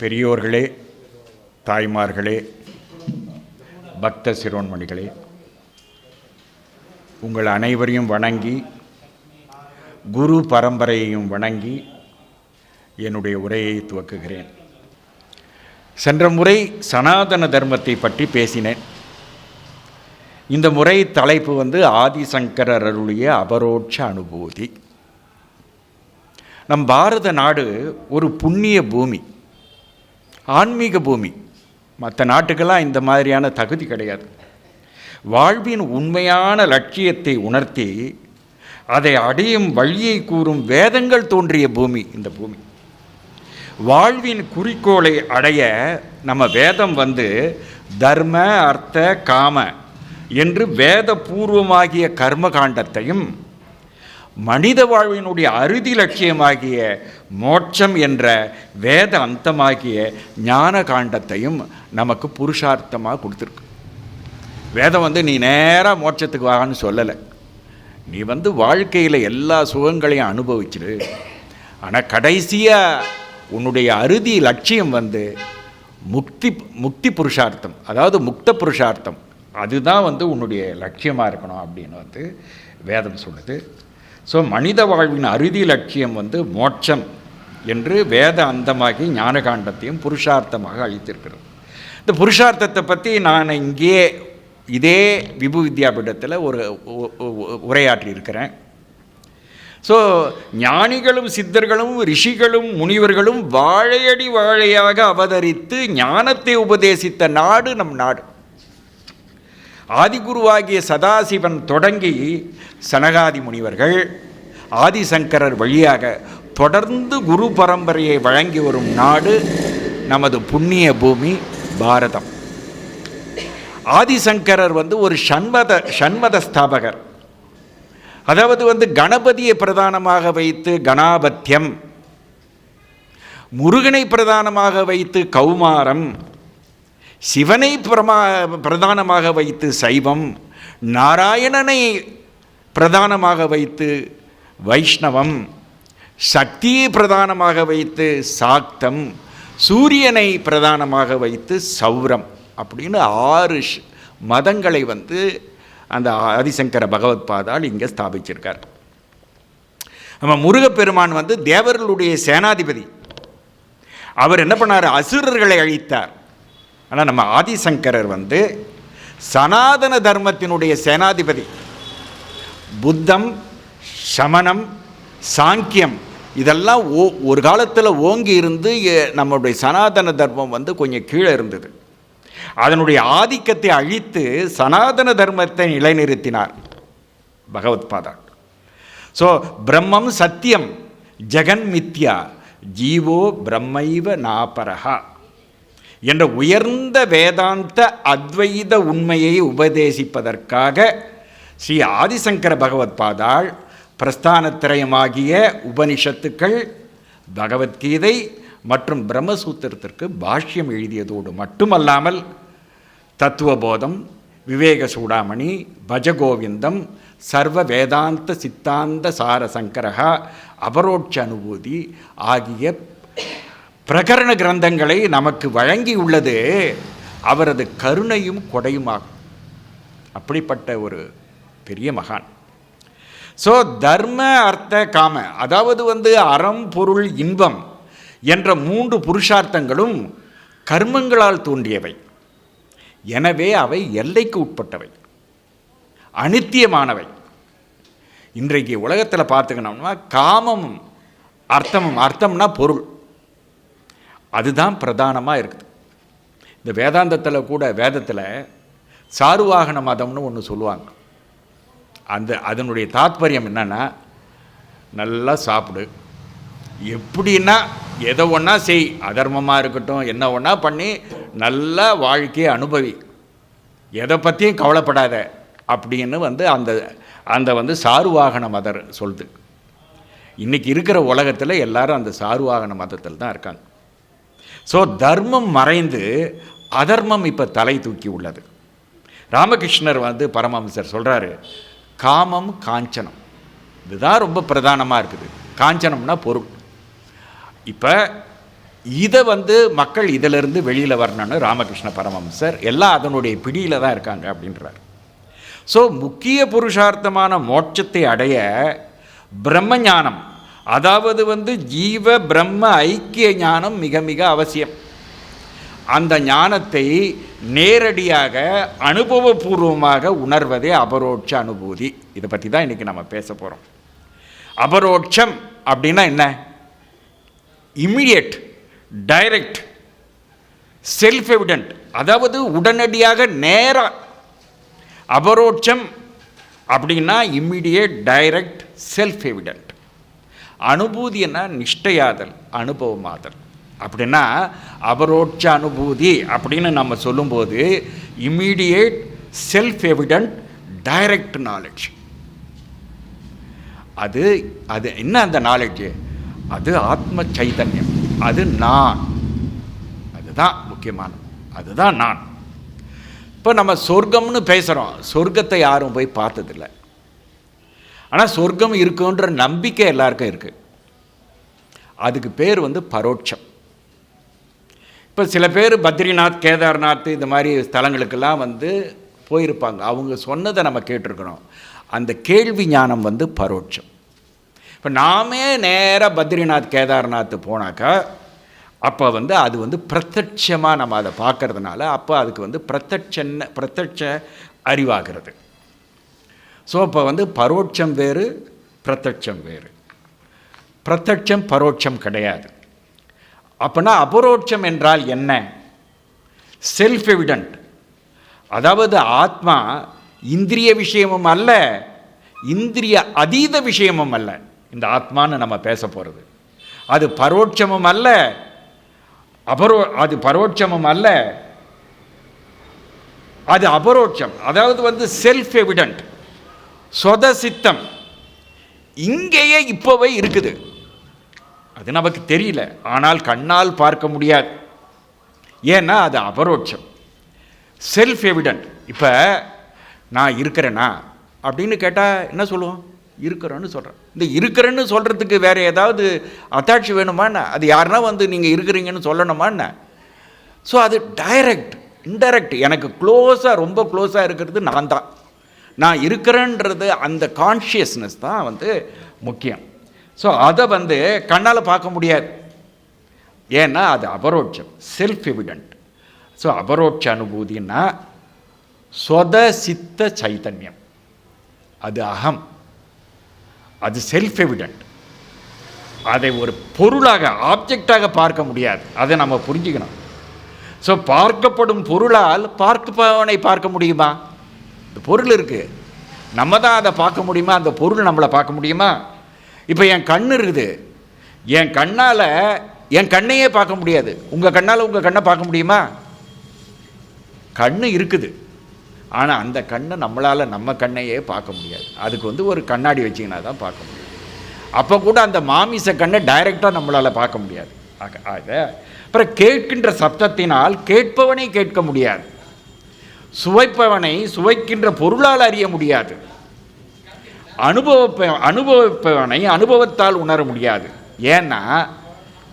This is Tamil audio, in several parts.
பெரியோர்களே தாய்மார்களே பக்த சிரோன்மணிகளே உங்கள் அனைவரையும் வணங்கி குரு பரம்பரையையும் வணங்கி என்னுடைய உரையை துவக்குகிறேன். சென்ற முறை சனாதன தர்மத்தை பற்றி பேசினேன். இந்த முறை தலைப்பு வந்து ஆதிசங்கரர் அருளிய அபரோட்ச அனுபூதி. நம் பாரத நாடு ஒரு புண்ணிய பூமி. ஆன்மீக பூமி. மற்ற நாட்டுக்கெல்லாம் இந்த மாதிரியான தகுதி கிடையாது. வாழ்வின் உண்மையான லட்சியத்தை உணர்த்தி அதை அடையும் வழியை கூறும் வேதங்கள் தோன்றிய பூமி இந்த பூமி. வாழ்வின் குறிக்கோளை அடைய நம்ம வேதம் வந்து தர்ம அர்த்த காம என்று வேத பூர்வமாகிய கர்ம காண்டத்தையும் மனித வாழ்வினுடைய அறுதி லட்சியமாகிய மோட்சம் என்ற வேத அந்தமாகிய ஞான காண்டத்தையும் நமக்கு புருஷார்த்தமாக கொடுத்துருக்கு. வேதம் வந்து நீ நேராக மோட்சத்துக்கு வான்னு சொல்லலை. நீ வந்து வாழ்க்கையில் எல்லா சுகங்களையும் அனுபவிச்சிரு. ஆனால் கடைசியாக உன்னுடைய அறுதி லட்சியம் வந்து முக்தி முக்தி புருஷார்த்தம் அதாவது முக்த புருஷார்த்தம். அதுதான் வந்து உன்னுடைய லட்சியமாக இருக்கணும் அப்படின்னு வந்து வேதம் சொல்லுது. ஸோ மனித வாழ்வின் அறுதி லட்சியம் வந்து மோட்சம் என்று வேத அந்தமாகி ஞானகாண்டத்தையும் புருஷார்த்தமாக அளித்திருக்கிறது. இந்த புருஷார்த்தத்தை பற்றி நான் இங்கே இதே விபு வித்யாபீடத்தில் ஒரு உரையாற்றி இருக்கிறேன். ஸோ ஞானிகளும் சித்தர்களும் ரிஷிகளும் முனிவர்களும் வாழையடி வாழையாக அவதரித்து ஞானத்தை உபதேசித்த நாடு நம் நாடு. ஆதிகுருவாகிய சதாசிவன் தொடங்கி சனகாதி முனிவர்கள் ஆதிசங்கரர் வழியாக தொடர்ந்து குரு பரம்பரையை வழங்கி வரும் நாடு நமது புண்ணிய பூமி பாரதம். ஆதிசங்கரர் வந்து ஒரு ஷண்மத ஷண்மத ஸ்தாபகர். அதாவது வந்து கணபதியை பிரதானமாக வைத்து கணாபத்தியம் முருகனை பிரதானமாக வைத்து கௌமாரம் சிவனை பிரமா பிரதானமாக வைத்து சைவம் நாராயணனை பிரதானமாக வைத்து வைஷ்ணவம் சக்தியை பிரதானமாக வைத்து சாக்தம் சூரியனை பிரதானமாக வைத்து சௌரம் அப்படின்னு ஆறு மதங்களை வந்து அந்த ஆதிசங்கர பகவத் பாதால் இங்கே ஸ்தாபிச்சிருக்கார். நம்ம முருகப்பெருமான் வந்து தேவர்களுடைய சேனாதிபதி. அவர் என்ன பண்ணார்? அசுரர்களை அழித்தார். ஆனால் நம்ம ஆதிசங்கரர் வந்து சனாதன தர்மத்தினுடைய சேனாதிபதி. புத்தம் சமணம் சாங்கியம் இதெல்லாம் ஓ ஒரு காலத்தில் ஓங்கி இருந்து நம்மளுடைய சனாதன தர்மம் வந்து கொஞ்சம் கீழே இருந்தது. அதனுடைய ஆதிக்கத்தை அழித்து சனாதன தர்மத்தை நிலைநிறுத்தினார் பகவத் பாதா. ஸோ பிரம்மம் சத்தியம் ஜெகன் மித்யா ஜீவோ பிரம்மைவ நாபரகா என்ற உயர்ந்த வேதாந்த அத்வைத உண்மையை உபதேசிப்பதற்காக ஸ்ரீ ஆதிசங்கர பகவத் பாதாள் பிரஸ்தானத்திரயமாகிய உபனிஷத்துக்கள் பகவத்கீதை மற்றும் பிரம்மசூத்திரத்திற்கு பாஷ்யம் எழுதியதோடு மட்டுமல்லாமல் தத்துவபோதம் விவேக சூடாமணி பஜகோவிந்தம் சர்வ வேதாந்த சித்தாந்த சார சங்கரகா அபரோட்ச அனுபூதி ஆகிய பிரகரண கிரந்தங்களை நமக்கு வழங்கியுள்ளது அவரது கருணையும் கொடையுமாகும். அப்படிப்பட்ட ஒரு பெரிய மகான். ஸோ தர்ம அர்த்த காம அதாவது வந்து அறம் பொருள் இன்பம் என்ற மூன்று புருஷார்த்தங்களும் கர்மங்களால் தோன்றியவை. எனவே அவை எல்லைக்கு உட்பட்டவை. அனித்தியமானவை. இன்றைக்கு உலகத்தில் பார்த்துக்கணும்னா காமமும் அர்த்தமும் அர்த்தம்னா பொருள். அதுதான் பிரதானமாக இருக்குது. இந்த வேதாந்தத்தில் கூட வேதத்தில் சாருவாகன மதம்னு ஒன்று சொல்லுவாங்க. அந்த அதனுடைய தாத்பரியம் என்னென்னா நல்லா சாப்பிடு. எப்படின்னா எதை ஒன்றா செய். அதர்மமாக இருக்கட்டும் என்ன ஒன்றா பண்ணி நல்லா வாழ்க்கையை அனுபவி. எதை பற்றியும் கவலைப்படாத அப்படின்னு வந்து அந்த அந்த வந்து சாருவாகன மதர் சொல்லுது. இன்றைக்கி இருக்கிற உலகத்தில் எல்லாரும் அந்த சாருவாகன மதத்தில் தான் இருக்காங்க. ஸோ தர்மம் மறைந்து அதர்மம் இப்போ தலை தூக்கி உள்ளது. ராமகிருஷ்ணர் வந்து பரமஹம்சர் சொல்கிறாரு காமம் காஞ்சனம். இதுதான் ரொம்ப பிரதானமாக இருக்குது. காஞ்சனம்னா பொருள். இப்போ இதை வந்து மக்கள் இதிலிருந்து வெளியில் வரணும்னு ராமகிருஷ்ண பரமஹம்சர் எல்லாம் அதனுடைய பிடியில் தான் இருக்காங்க அப்படின்றார். ஸோ முக்கிய புருஷார்த்தமான மோட்சத்தை அடைய பிரம்ம ஞானம் அதாவது வந்து ஜீவ பிரம்ம ஐக்கிய ஞானம் மிக மிக அவசியம். அந்த ஞானத்தை நேரடியாக அனுபவபூர்வமாக உணர்வதே அபரோட்ச அனுபூதி. இதை பற்றி தான் இன்றைக்கி நம்ம பேச போகிறோம் அபரோட்சம் அப்படின்னா என்ன? இம்மிடியட் டைரக்ட் செல்ஃப் எவிடென்ட் அதாவது உடனடியாக நேராக அபரோட்சம் அப்படின்னா இம்மிடியேட் டைரக்ட் செல்ஃப் எவிடென்ட் அனுபூதினா நிஷ்டையாதல் அனுபவமாதல். அப்படின்னா அபரோட்ச அனுபூதி அப்படின்னு நம்ம சொல்லும்போது immediate self evident direct knowledge அது அது என்ன அந்த நாலேஜு அது ஆத்ம சைதன்யம். அது நான். அதுதான் முக்கியமானது. அதுதான் நான். இப்போ நம்ம சொர்க்கம்னு பேசுகிறோம் சொர்க்கத்தை யாரும் போய் பார்த்ததில்ல. ஆனால் சொர்க்கம் இருக்குன்ற நம்பிக்கை எல்லாருக்கும் இருக்குது அதுக்கு பேர் வந்து பரோட்சம். இப்போ சில பேர் பத்ரிநாத் கேதார்நாத் இந்த மாதிரி ஸ்தலங்களுக்கெல்லாம் வந்து போயிருப்பாங்க. அவங்க சொன்னதை நம்ம கேட்டிருக்கிறோம். அந்த கேள்வி ஞானம் வந்து பரோட்சம். இப்போ நாமே நேராக பத்ரிநாத் கேதார்நாத் போனாக்கா அப்போ வந்து அது வந்து பிரத்யட்சமாக நம்ம அதை பார்க்கறதுனால அப்போ அதுக்கு வந்து பிரத்யட்ச பிரத்யட்ச அறிவாகிறது. ஸோ இப்போ வந்து பரோட்சம் வேறு பிரத்யட்சம் வேறு. பிரத்யட்சம் பரோட்சம் கிடையாது. அப்போனா அபரோட்சம் என்றால் என்ன? செல்ஃப் எவிடென்ட் அதாவது ஆத்மா இந்திரிய விஷயமும் அல்ல இந்திரிய அதீத விஷயமும் அல்ல. இந்த ஆத்மான்னு நம்ம பேச போகிறது அது பரோட்சமும் அல்ல அபரோ அது பரோட்சமும் அல்ல. அது அபரோட்சம். அதாவது வந்து செல்ஃப் எவிடென்ட் சொத சித்தம் இங்கேயே இப்போவே இருக்குது. அது நமக்கு தெரியல. ஆனால் கண்ணால் பார்க்க முடியாது. ஏன்னா அது அபரோட்சம். செல்ஃப் எவிடென்ட் இப்போ நான் இருக்கிறேனா? அப்படின்னு கேட்டால் என்ன சொல்லுவோம்? இருக்கிறேன்னு சொல்கிறேன் இந்த இருக்கிறேன்னு சொல்கிறதுக்கு வேறு ஏதாவது அத்தாட்சி வேணுமாண்ணா அது யாருன்னா வந்து நீங்கள் இருக்கிறீங்கன்னு சொல்லணுமாண்ணா ஸோ அது டைரக்ட் இன்டைரக்ட் எனக்கு க்ளோஸாக ரொம்ப க்ளோஸாக இருக்கிறது நான் தான். நான் இருக்கிறேன்றது அந்த கான்ஷியஸ்னஸ் தான் வந்து முக்கியம். ஸோ அதை வந்து கண்ணால் பார்க்க முடியாது. ஏன்னா அது அபரோட்சம் செல்ஃப் எவிடென்ட் ஸோ அபரோட்ச அனுபூதின்னா சொத சித்த சைத்தன்யம் அது அகம். அது செல்ஃப் எவிடென்ட் அதை ஒரு பொருளாக ஆப்ஜெக்டாக பார்க்க முடியாது. அதை நம்ம புரிஞ்சுக்கணும். ஸோ பார்க்கப்படும் பொருளால் பார்ப்பவனை பார்க்க முடியுமா? இந்த பொருள் இருக்குது நம்ம தான் அதை பார்க்க முடியுமா? அந்த பொருள் நம்மளை பார்க்க முடியுமா? இப்போ என் கண் இருக்குது. என் கண்ணால் என் கண்ணையே பார்க்க முடியாது. உங்கள் கண்ணால் உங்கள் கண்ணை பார்க்க முடியுமா? கண் இருக்குது. ஆனால் அந்த கண்ணை நம்மளால் நம்ம கண்ணையே பார்க்க முடியாது. அதுக்கு வந்து ஒரு கண்ணாடி வச்சிங்கன்னா தான் பார்க்க முடியும். அப்போ கூட அந்த மாமிச கண்ணை டைரெக்டாக நம்மளால் பார்க்க முடியாது. ஆக அப்புறம் கேட்கின்ற சப்தத்தினால் கேட்பவனை கேட்க முடியாது. சுவைப்பவனை சுவைக்கின்ற பொருளால் அறிய முடியாது. அனுபவப்ப அனுபவிப்பவனை அனுபவத்தால் உணர முடியாது. ஏன்னா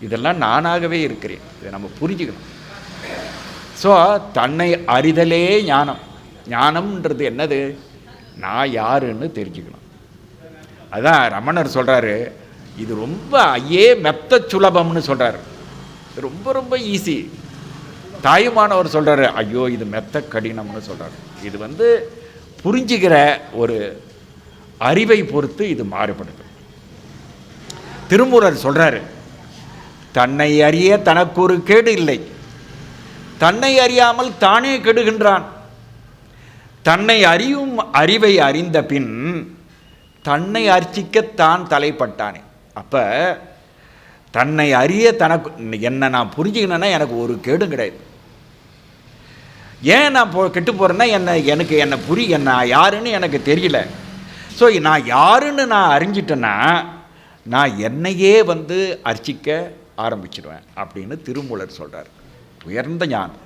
இதெல்லாம் நானாகவே இருக்கிறேன். இதை நம்ம புரிஞ்சுக்கணும். ஸோ தன்னை அறிதலே ஞானம். ஞானம்ன்றது என்னது? நான் யாருன்னு தெரிஞ்சுக்கணும். அதான் ரமணர் சொல்கிறாரு இது ரொம்ப ஐயே மெத்த சுலபம்னு சொல்கிறார் ரொம்ப ரொம்ப ஈஸி தாயுமானவர் சொல்கிறாரு ஐயோ இது மெத்த கடினம்னு சொல்கிறார் இது வந்து புரிஞ்சுக்கிற ஒரு அறிவை பொறுத்து இது மாறுபடுது. திருமூரர் சொல்கிறாரு தன்னை அறிய தனக்கு ஒரு கேடு இல்லை. தன்னை அறியாமல் தானே கெடுகின்றான். தன்னை அறியும் அறிவை அறிந்த பின் தன்னை அர்ச்சிக்க தான் தலைப்பட்டானே. அப்போ தன்னை அறிய தனக்கு என்னை நான் புரிஞ்சுக்கணுன்னா எனக்கு ஒரு கேடும் கிடையாது. ஏன் நான் போ கெட்டு போகிறேன்னா என்னை எனக்கு என்னை புரி என்ன யாருன்னு எனக்கு தெரியல. ஸோ நான் யாருன்னு நான் அறிஞ்சிட்டேன்னா நான் என்னையே வந்து அர்ச்சிக்க ஆரம்பிச்சிடுவேன் அப்படின்னு திருமூலர் சொல்கிறார் உயர்ந்த ஞானம்.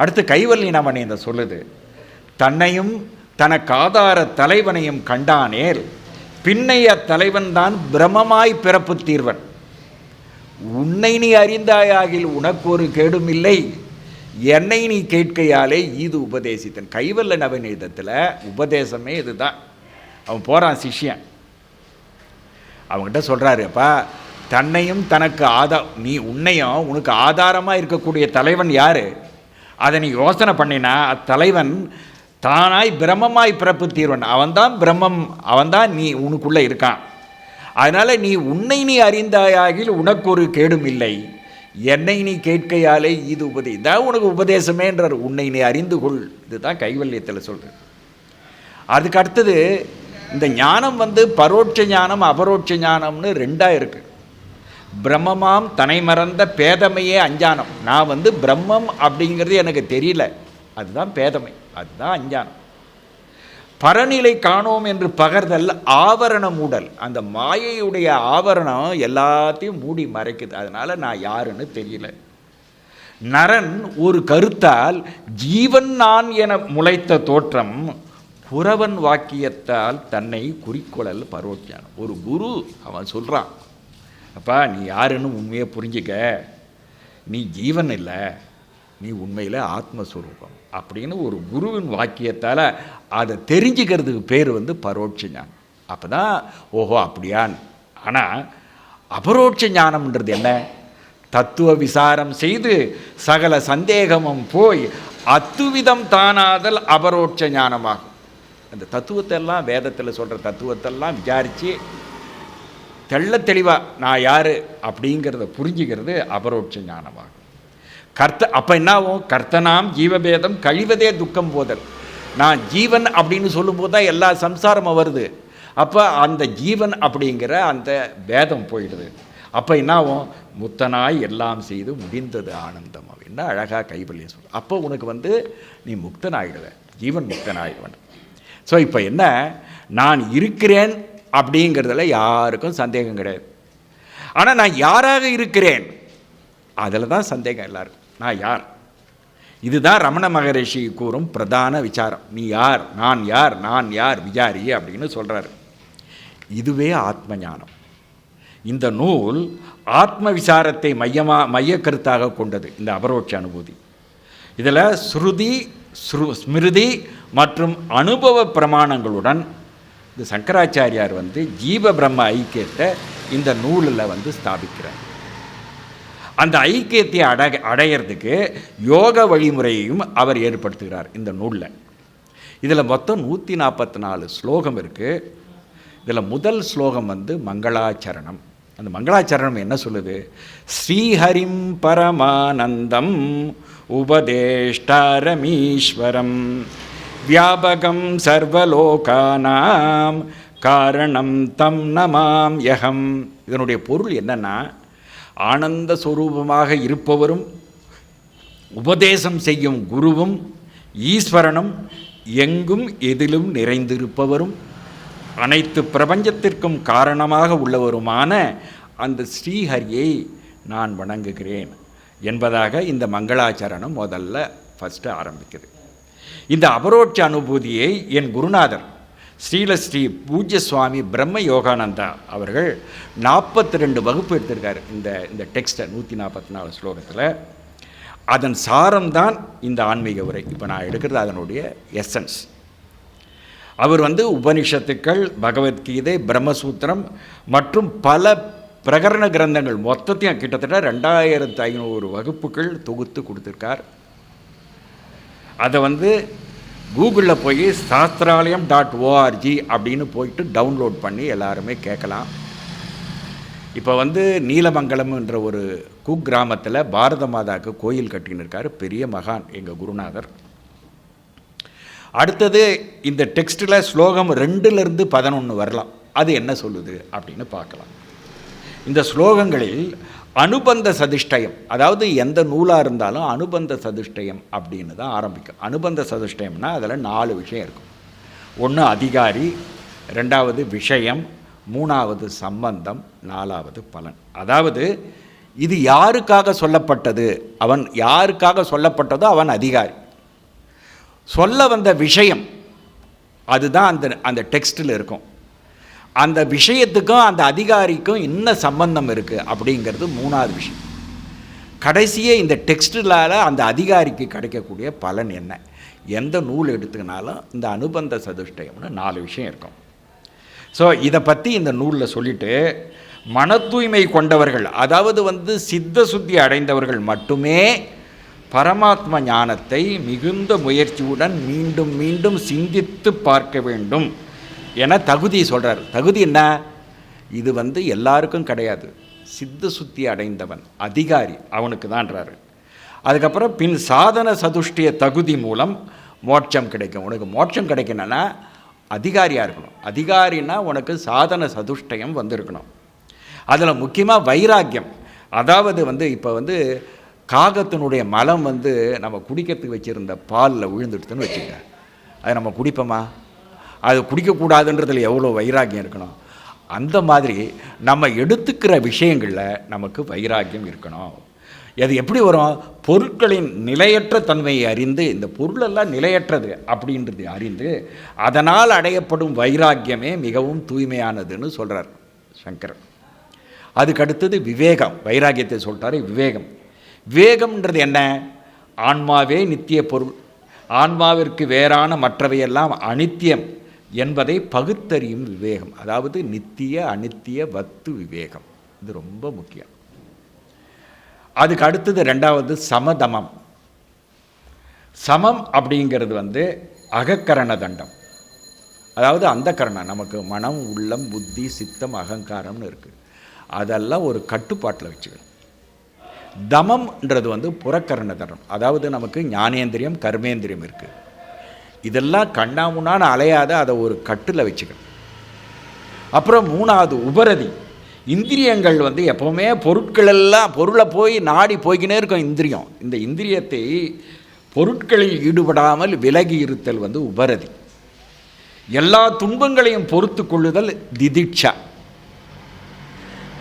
அடுத்து கைவல்லி நமன் இந்த சொல்லுது. தன்னையும் தனக்காதார தலைவனையும் கண்டானேல் பின்னைய தலைவன் தான் பிரமமாய் பிறப்பு தீர்வன். உன்னை நீ அறிந்தாயாகில் உனக்கு ஒரு கேடுமில்லை என்னை நீ கேட்கையாலே இது உபதேசித்தன். கைவல்ல நவநீதத்தில் உபதேசமே இதுதான். அவன் போகிறான் சிஷ்யன். அவங்ககிட்ட சொல்கிறாருப்பா தன்னையும் தனக்கு ஆதா நீ உன்னையும் உனக்கு ஆதாரமாக இருக்கக்கூடிய தலைவன் யார்? அதை நீ யோசனை பண்ணினா அத்தலைவன் தானாய் பிரம்மமாய் பிறப்பு தீர்வன் அவன்தான் பிரம்மம் அவன்தான் நீ உனக்குள்ளே இருக்கான். அதனால் நீ உன்னை நீ அறிந்தாயாகில் உனக்கு ஒரு கேடும் இல்லை. என்னை நீ கேட்கையாலே இது உபதே இதான் உனக்கு உபதேசமேன்றார் உன்னை நீ அறிந்து கொள். இதுதான் கைவல்யத்தில் சொல்கிறேன் அதுக்கு அடுத்தது இந்த ஞானம் வந்து பரோட்ச ஞானம் அபரோட்ச ஞானம்னு ரெண்டாக இருக்குது பிரம்மமாம் தனை மறந்த பேதமையே அஞ்ஞானம். நான் வந்து பிரம்மம் அப்படிங்கிறது எனக்கு தெரியல. அதுதான் பேதமை. அதுதான் அஞ்ஞானம். பரநிலை காணோம் என்று பகர்தல் ஆவரண மூடல். அந்த மாயையுடைய ஆவரணம் எல்லாத்தையும் மூடி மறைக்குது. அதனால் நான் யாருன்னு தெரியல. நரன் ஒரு கருத்தால் ஜீவன் நான் என முளைத்த தோற்றம் புறவன் வாக்கியத்தால் தன்னை குறிக்கொள்ளல் பரோட்சானம் ஒரு குரு அவன் சொல்கிறான் அப்பா நீ யாருன்னு உண்மையை புரிஞ்சுக்க. நீ ஜீவன் இல்லை நீ உண்மையில் ஆத்மஸ்வரூபம். அப்படின்னு ஒரு குருவின் வாக்கியத்தால் அதை தெரிஞ்சுக்கிறதுக்கு பேர் வந்து பரோட்ச ஞானம். அப்போ தான் ஓஹோ அப்படியான். ஆனால் அபரோட்ச ஞானம்ன்றது என்ன? தத்துவ விசாரம் செய்து சகல சந்தேகமும் போய் அத்துவிதம் தானாதல் அபரோட்ச ஞானமாகும். அந்த தத்துவத்தெல்லாம் வேதத்தில் சொல்கிற தத்துவத்தெல்லாம் விசாரித்து தெள்ள தெளிவாக நான் யார்? அப்படிங்கிறத புரிஞ்சுக்கிறது அபரோட்ச ஞானமாகும். கர்த்த அப்போ என்ன ஆகும் கர்த்தனாம் ஜீவபேதம் கழிவதே துக்கம் போதல். நான் ஜீவன் அப்படின்னு சொல்லும்போது தான் எல்லா சம்சாரமும் வருது. அப்போ அந்த ஜீவன் அப்படிங்கிற அந்த பேதம் போயிடுது. அப்போ என்ன ஆகும் முத்தனாய் எல்லாம் செய்து முடிந்தது ஆனந்தம் அப்படின்னா அழகாக கைவல்யம் சொல்ல அப்போ உனக்கு வந்து நீ முக்தனாகிடுவ ஜீவன் முக்தனாகிடுவன் ஸோ இப்போ என்ன? நான் இருக்கிறேன் அப்படிங்கிறதுல யாருக்கும் சந்தேகம் கிடையாது. ஆனால் நான் யாராக இருக்கிறேன்? அதில் தான் சந்தேகம் எல்லாருக்கும். நான் யார்? இதுதான் ரமண மகரிஷி கூறும் பிரதான விசாரம். நீ யார்? நான் யார்? நான் யார்? விசாரி அப்படின்னு சொல்கிறாரு இதுவே ஆத்ம ஞானம் இந்த நூல் ஆத்ம விசாரத்தை மையமாக மையக்கருத்தாக கொண்டது. இந்த அபரோட்ச அனுபூதி. இதில் ஸ்ருதி ஸ்ரு ஸ்மிருதி மற்றும் அனுபவ பிரமாணங்களுடன் இந்த சங்கராச்சாரியார் வந்து ஜீவ பிரம்ம ஐக்கியத்தை இந்த நூலில் வந்து ஸ்தாபிக்கிறார். அந்த ஐக்கியத்தை அட அடையிறதுக்கு யோக வழிமுறையையும் அவர் ஏற்படுத்துகிறார் இந்த நூலில். இதில் மொத்தம் நூற்றி நாற்பத்தி நாலு ஸ்லோகம் இருக்குது இதில் முதல் ஸ்லோகம் வந்து மங்களாச்சரணம். அந்த மங்களாச்சரணம் என்ன சொல்லுது? ஸ்ரீஹரிம் பரமானந்தம் உபதேஷ்டாரமீஸ்வரம். வியாபகம் சர்வலோகானாம் காரணம் தம் நமாம் யகம் இதனுடைய பொருள் என்னென்னா ஆனந்த சுரூபமாக இருப்பவரும் உபதேசம் செய்யும் குருவும் ஈஸ்வரனும் எங்கும் எதிலும் நிறைந்திருப்பவரும் அனைத்து பிரபஞ்சத்திற்கும் காரணமாக உள்ளவருமான அந்த ஸ்ரீஹரியை நான் வணங்குகிறேன் என்பதாக இந்த மங்களாச்சரணம் முதல்ல ஃபஸ்ட்டு ஆரம்பிக்குது. இந்த அபரோட்ச அனுபூதியை என் குருநாதர் ஸ்ரீல ஸ்ரீ பூஜ்ய சுவாமி பிரம்ம யோகானந்தா அவர்கள் நாற்பத்தி ரெண்டு வகுப்பு எடுத்திருக்கார் இந்த இந்த டெக்ஸ்ட்டை நூற்றி நாற்பத்தி நாலு ஸ்லோகத்தில். அதன் சாரம்தான் இந்த ஆன்மீக உரை. இப்போ நான் எடுக்கிறது அதனுடைய எசன்ஸ் அவர் வந்து உபனிஷத்துக்கள் பகவத்கீதை பிரம்மசூத்திரம் மற்றும் பல பிரகரண கிரந்தங்கள் மொத்தத்தையும் கிட்டத்தட்ட ரெண்டாயிரத்து ஐநூறு வகுப்புகள் தொகுத்து கொடுத்துருக்கார். அதை வந்து கூகுளில் போய் சாஸ்திராலயம் டாட் ஓஆர்ஜி அப்படின்னு போயிட்டு டவுன்லோட் பண்ணி எல்லாருமே கேட்கலாம். இப்போ வந்து நீலமங்கலம்ன்ற ஒரு குக்கிராமத்தில் பாரத மாதாவுக்கு கோயில் கட்டின்னு பெரிய மகான் எங்கள் குருநாதர். அடுத்தது இந்த டெக்ஸ்ட்டில் ஸ்லோகம் ரெண்டுலேருந்து பதினொன்று வரலாம். அது என்ன சொல்லுது அப்படின்னு பார்க்கலாம். இந்த ஸ்லோகங்களில் அனுபந்த சதிஷ்டயம். அதாவது எந்த நூலாக இருந்தாலும் அனுபந்த சதிஷ்டயம் அப்படின்னு தான் ஆரம்பிக்கும். அனுபந்த சதிஷ்டயம்னா அதில் நாலு விஷயம் இருக்கும். ஒன்று அதிகாரி ரெண்டாவது விஷயம் மூணாவது சம்பந்தம் நாலாவது பலன். அதாவது இது யாருக்காக சொல்லப்பட்டது? அவன் யாருக்காக சொல்லப்பட்டதோ அவன் அதிகாரி. சொல்ல வந்த விஷயம் அதுதான் அந்த அந்த டெக்ஸ்ட்டில் இருக்கும். அந்த விஷயத்துக்கும் அந்த அதிகாரிக்கும் என்ன சம்பந்தம் இருக்குது அப்படிங்கிறது மூணாவது விஷயம். கடைசியே இந்த டெக்ஸ்டிலால் அந்த அதிகாரிக்கு கிடைக்கக்கூடிய பலன் என்ன? எந்த நூல் எடுத்துக்கினாலும் இந்த அனுபந்த சதுஷ்டயம்னு நாலு விஷயம் இருக்கும். ஸோ இதை பற்றி இந்த நூலில் சொல்லிட்டு மன தூய்மை கொண்டவர்கள் அதாவது வந்து சித்த சுத்தி அடைந்தவர்கள் மட்டுமே பரமாத்ம ஞானத்தை மிகுந்த முயற்சியுடன் மீண்டும் மீண்டும் சிந்தித்து பார்க்க வேண்டும். ஏன்னா தகுதி சொல்கிறார் தகுதி என்ன? இது வந்து எல்லாருக்கும் கிடையாது. சித்த சுத்தி அடைந்தவன் அதிகாரி அவனுக்கு தான்றாரு அதுக்கப்புறம் பின் சாதன சதுஷ்டிய தகுதி மூலம் மோட்சம் கிடைக்கும். உனக்கு மோட்சம் கிடைக்கணும்னா அதிகாரியாக இருக்கணும். அதிகாரின்னா உனக்கு சாதன சதுஷ்டயம் வந்திருக்கணும். அதில் முக்கியமாக வைராக்கியம். அதாவது வந்து இப்போ வந்து காகத்தினுடைய மலம் வந்து நம்ம குடிக்கிறதுக்கு வச்சுருந்த பாலில் விழுந்துடுதுன்னு வச்சுக்க அது நம்ம குடிப்போமா? அது குடிக்கக்கூடாதுன்றதில் எவ்வளோ வைராக்கியம் இருக்கணும்? அந்த மாதிரி நம்ம எடுத்துக்கிற விஷயங்களில் நமக்கு வைராக்கியம் இருக்கணும். அது எப்படி வரும்? பொருட்களின் நிலையற்ற தன்மையை அறிந்து இந்த பொருளெல்லாம் நிலையற்றது அப்படின்றது அறிந்து அதனால் அடையப்படும் வைராக்கியமே மிகவும் தூய்மையானதுன்னு சொல்கிறார் சங்கர் அதுக்கடுத்தது விவேகம். வைராக்கியத்தை சொல்கிறாரு விவேகம். விவேகம்ன்றது என்ன? ஆன்மாவே நித்திய பொருள். ஆன்மாவிற்கு வேறான மற்றவையெல்லாம் அனித்தியம். என்பதை பகுத்தறியும் விவேகம். அதாவது நித்திய அனித்திய வத்து விவேகம். இது ரொம்ப முக்கியம். அதுக்கு அடுத்தது ரெண்டாவது சமதமம். சமம் அப்படிங்கிறது வந்து அகக்கரண தண்டம். அதாவது அந்த கரணம் நமக்கு மனம் உள்ளம் புத்தி சித்தம் அகங்காரம்னு இருக்குது அதெல்லாம் ஒரு கட்டுப்பாட்டில் வச்சுக்கணும். தமம்ன்றது வந்து புறக்கரண தரம். அதாவது நமக்கு ஞானேந்திரியம் கர்மேந்திரியம் இருக்குது இதெல்லாம் கண்ணாமுன்னான்னு அலையாத அதை ஒரு கட்டில் வச்சுக்கணும். அப்புறம் மூணாவது உபரதி. இந்திரியங்கள் வந்து எப்போவுமே பொருட்கள் எல்லாம் பொருளை போய் நாடி போய்கினே இருக்கும் இந்திரியம். இந்த இந்திரியத்தை பொருட்களில் ஈடுபடாமல் விலகி இருத்தல் வந்து உபரதி. எல்லா துன்பங்களையும் பொறுத்து கொள்ளுதல் திதிட்சா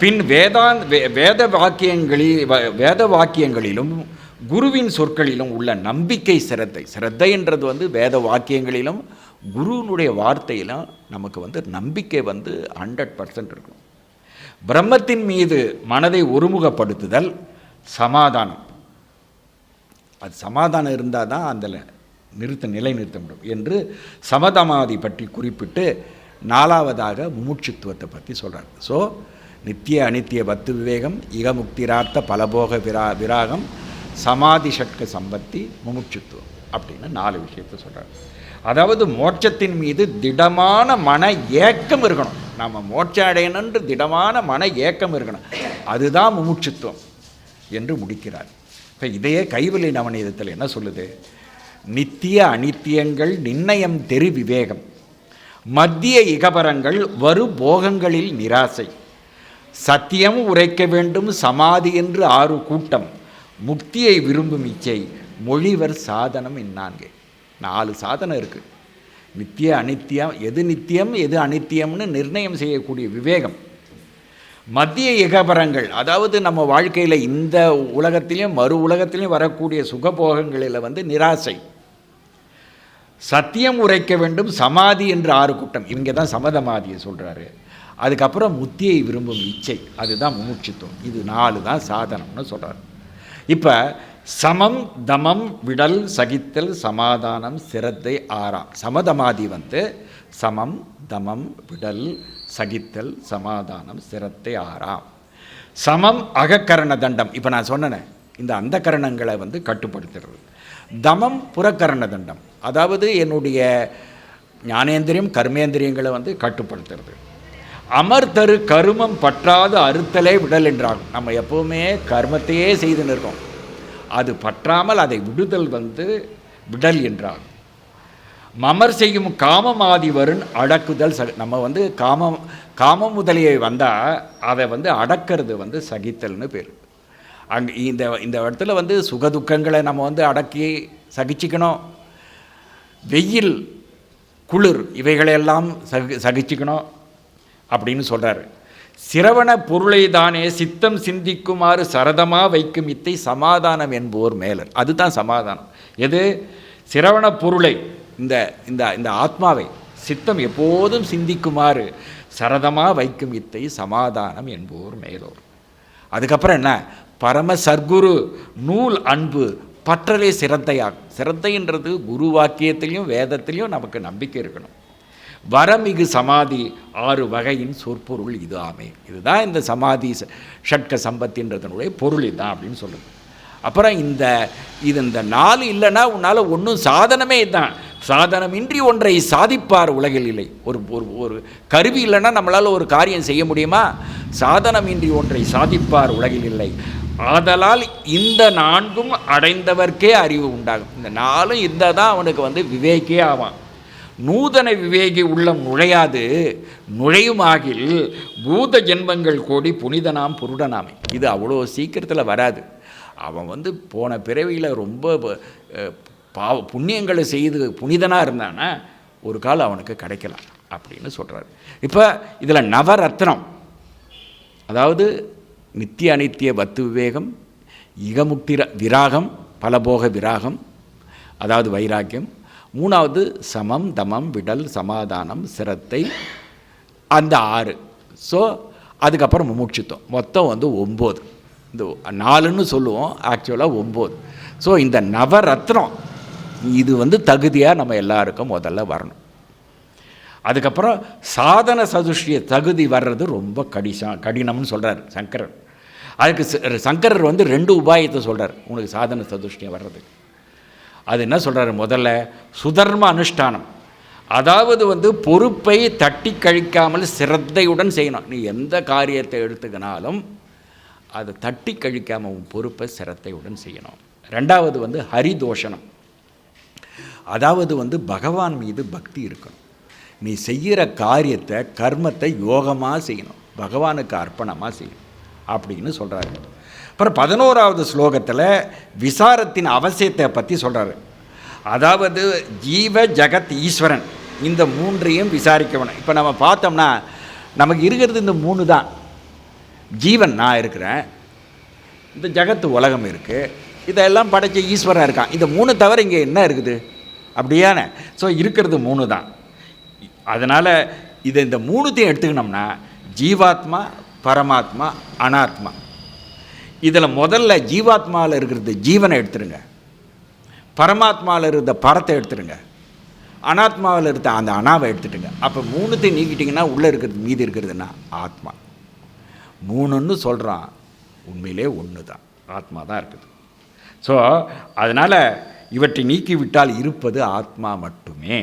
பின் வேதான் வேத வாக்கியங்களில் வேத வாக்கியங்களிலும் குருவின் சொற்களிலும் உள்ள நம்பிக்கை சிரத்தை. சிரத்தைன்றது வந்து வேத வாக்கியங்களிலும் குருவினுடைய வார்த்தையிலும் நமக்கு வந்து நம்பிக்கை வந்து ஹண்ட்ரட் பர்சன்ட் இருக்கும். பிரம்மத்தின் மீது மனதை ஒருமுகப்படுத்துதல் சமாதானம். அது சமாதானம் இருந்தால் தான் அந்த நிறுத்த நிலை நிறுத்த முடியும் என்று சமதமாதி பற்றி குறிப்பிட்டு நாலாவதாக முமுட்சித்துவத்தை பற்றி சொல்கிறார் ஸோ நித்திய அனித்திய பத்து விவேகம் இகமுக்திரார்த்த பலபோக விரா விராகம் சமாதி ஷட்க சம்பத்தி முமுட்சுத்துவம் அப்படின்னு நாலு விஷயத்தை சொல்கிறார் அதாவது மோட்சத்தின் மீது திடமான மன ஏக்கம் இருக்கணும். நம்ம மோட்சம் அடையணுன்ற திடமான மன ஏக்கம் இருக்கணும். அதுதான் முமுட்சுத்துவம் என்று முடிக்கிறார். இப்போ இதையே கைவலி நவநீதத்தில் என்ன சொல்லுது? நித்திய அனித்தியங்கள் நிர்ணயம் தெரு விவேகம். மத்திய இகபரங்கள் வரு போகங்களில் நிராசை. சத்தியம் உரைக்க வேண்டும் சமாதி என்று ஆறு கூட்டம். முக்தியை விரும்பும் இச்சை மொழிவர் சாதனம் இந்நான்கு நாலு சாதனம் இருக்குது நித்திய அனித்தியம் எது நித்தியம் எது அனித்தியம்னு நிர்ணயம் செய்யக்கூடிய விவேகம். மத்திய இகபரங்கள் அதாவது நம்ம வாழ்க்கையில் இந்த உலகத்திலையும் மறு உலகத்திலையும் வரக்கூடிய சுகபோகங்களில் வந்து நிராசை. சத்தியம் உரைக்க வேண்டும் சமாதி என்று ஆறு கூட்டம். இங்கே தான் சமதமாதியை சொல்கிறாரு அதுக்கப்புறம் முத்தியை விரும்பும் இச்சை. அதுதான் முமுட்சித்துவம். இது நாலு தான் சாதனம்னு சொல்கிறார் இப்போ சமம் தமம் விடல் சகித்தல் சமாதானம் சிரத்தை ஆறாம். சமதமாதி வந்து சமம் தமம் விடல் சகித்தல் சமாதானம் சிரத்தை ஆறாம். சமம் அகக்கரண தண்டம். இப்போ நான் சொன்னேனே இந்த அந்த கரணங்களை வந்து கட்டுப்படுத்துறது. தமம் புறக்கரண தண்டம். அதாவது என்னுடைய ஞானேந்திரியம் கர்மேந்திரியங்களை வந்து கட்டுப்படுத்துறது. அமர்தரு கருமம் பற்றாது அறுத்தலே விடல் என்றாங்க. நம்ம எப்போவுமே கர்மத்தையே செய்து நிற்கோம் அது பற்றாமல் அதை விடுதல் வந்து விடல் என்றாங்க. மமர் செய்யும் காமமாதி வருண் அடக்குதல் ச நம்ம வந்து காமம் காமம் முதலியை வந்தால் அதை வந்து அடக்கிறது வந்து சகித்தல்னு பேர். அங்கே இந்த இந்த இடத்துல வந்து சுகதுக்கங்களை நம்ம வந்து அடக்கி சகிச்சுக்கணும். வெயில் குளிர் இவைகளையெல்லாம் சகி சகிச்சுக்கணும். அப்படின்னு சொல்கிறாரு சிரவண பொருளை தானே சித்தம் சிந்திக்குமாறு சரதமாக வைக்கும் இத்தை சமாதானம் என்போர் மேலர். அதுதான் சமாதானம். எது? சிரவண பொருளை இந்த இந்த இந்த ஆத்மாவை சித்தம் எப்போதும் சிந்திக்குமாறு சரதமாக வைக்கும் இத்தை சமாதானம் என்போர் மேலோர். அதுக்கப்புறம் என்ன? பரம சர்க்குரு நூல் அன்பு பற்றலே சிரத்தையாகும். சிரத்தைன்றது குரு வாக்கியத்திலையும் வேதத்திலையும் நமக்கு நம்பிக்கை இருக்கணும். வரமிகு சமாதி ஆறு வகையின் சொற்பொருள் இது ஆமே. இதுதான் இந்த சமாதி ச- ஷட்க சம்பத்தின்றதனுடைய பொருள் இதுதான் அப்படின்னு சொல்லுது. அப்புறம் இந்த இது இந்த நாலு இல்லைன்னா உன்னால் ஒன்றும் சாதனமே தான் சாதனமின்றி ஒன்றை சாதிப்பார் உலகில் இல்லை. ஒரு ஒரு ஒரு கருவி இல்லைன்னா நம்மளால் ஒரு காரியம் செய்ய முடியுமா? சாதனமின்றி ஒன்றை சாதிப்பார் உலகில் இல்லை. ஆதலால் இந்த நான்கும் அடைந்தவர்க்கே அறிவு உண்டாகும். இந்த நாலும் இருந்தால் தான் அவனுக்கு வந்து விவேக்கே ஆவான். நூதன விவேகி உள்ளம் நுழையாது நுழையுமாகில் பூத ஜென்மங்கள் கோடி புனிதனாம் புருடனாமே. இது அவ்வளோ சீக்கிரத்தில் வராது. அவன் வந்து போன பிறவியில் ரொம்ப பாவ புண்ணியங்களை செய்து புனிதனாக இருந்தானா ஒரு கால் அவனுக்கு கிடைக்கலாம் அப்படின்னு சொல்கிறார் இப்போ இதில் நவரத்னம் அதாவது நித்திய அனித்திய வத்து விவேகம் இகமுக்திர விராகம் பலபோக விராகம் அதாவது வைராக்கியம் மூணாவது சமம் தமம் விடல் சமாதானம் சிரத்தை அந்த ஆறு. ஸோ அதுக்கப்புறம் முமுட்சித்தோம். மொத்தம் வந்து ஒம்பது. இந்த நாலுன்னு சொல்லுவோம் ஆக்சுவலாக ஒம்பது. ஸோ இந்த நவரத்னம் இது வந்து தகுதியாக நம்ம எல்லாருக்கும் முதல்ல வரணும். அதுக்கப்புறம் சாதன சதுஷ்டிய தகுதி வர்றது ரொம்ப கடிசம் கடினம்னு சொல்கிறார் சங்கரர். அதுக்கு சங்கரர் வந்து ரெண்டு உபாயத்தை சொல்கிறார் உனக்கு சாதன சதுஷ்டியம் வர்றதுக்கு. அது என்ன சொல்கிறாரு முதல்ல? சுதர்ம அனுஷ்டானம். அதாவது வந்து பொறுப்பை தட்டி கழிக்காமல் சிரத்தையுடன் செய்யணும். நீ எந்த காரியத்தை எடுத்துக்கினாலும் அதை தட்டி கழிக்காமல் உன் பொறுப்பை சிரத்தையுடன் செய்யணும். ரெண்டாவது வந்து ஹரிதோஷனம் அதாவது வந்து பகவான் மீது பக்தி இருக்கணும். நீ செய்கிற காரியத்தை கர்மத்தை யோகமாக செய்யணும். பகவானுக்கு அர்ப்பணமாக செய்யணும். அப்படின்னு சொல்கிறாரு அப்புறம் பதினோராவது ஸ்லோகத்தில் விசாரத்தின் அவசியத்தை பற்றி சொல்கிறாரு அதாவது ஜீவ ஜகத் ஈஸ்வரன் இந்த மூன்றையும் விசாரிக்க வேணும் இப்போ நம்ம பார்த்தோம்னா நமக்கு இருக்கிறது இந்த மூணு தான். ஜீவன் நான் இருக்கிறேன் இந்த ஜகத்து உலகம் இருக்குது இதெல்லாம் படைச்ச ஈஸ்வரன் இருக்கான். இந்த மூணு தவிர இங்கே என்ன இருக்குது? அப்படியானே. ஸோ இருக்கிறது மூணு தான். அதனால் இதை இந்த மூணுத்தையும் எடுத்துக்கினோம்னா ஜீவாத்மா பரமாத்மா அனாத்மா. இதில் முதல்ல ஜீவாத்மாவில் இருக்கிறது ஜீவனை எடுத்துருங்க. பரமாத்மாவில் இருக்கிற பரத்தை எடுத்துருங்க. அனாத்மாவில் இருந்த அந்த அனாவை எடுத்துட்டுங்க. அப்போ மூணுத்தையும் நீக்கிட்டிங்கன்னா உள்ளே இருக்கிறது மீதி இருக்கிறதுனா ஆத்மா. மூணுன்னு சொல்கிறான் உண்மையிலே ஒன்று தான் ஆத்மா தான் இருக்குது. ஸோ அதனால் இவற்றை நீக்கிவிட்டால் இருப்பது ஆத்மா மட்டுமே.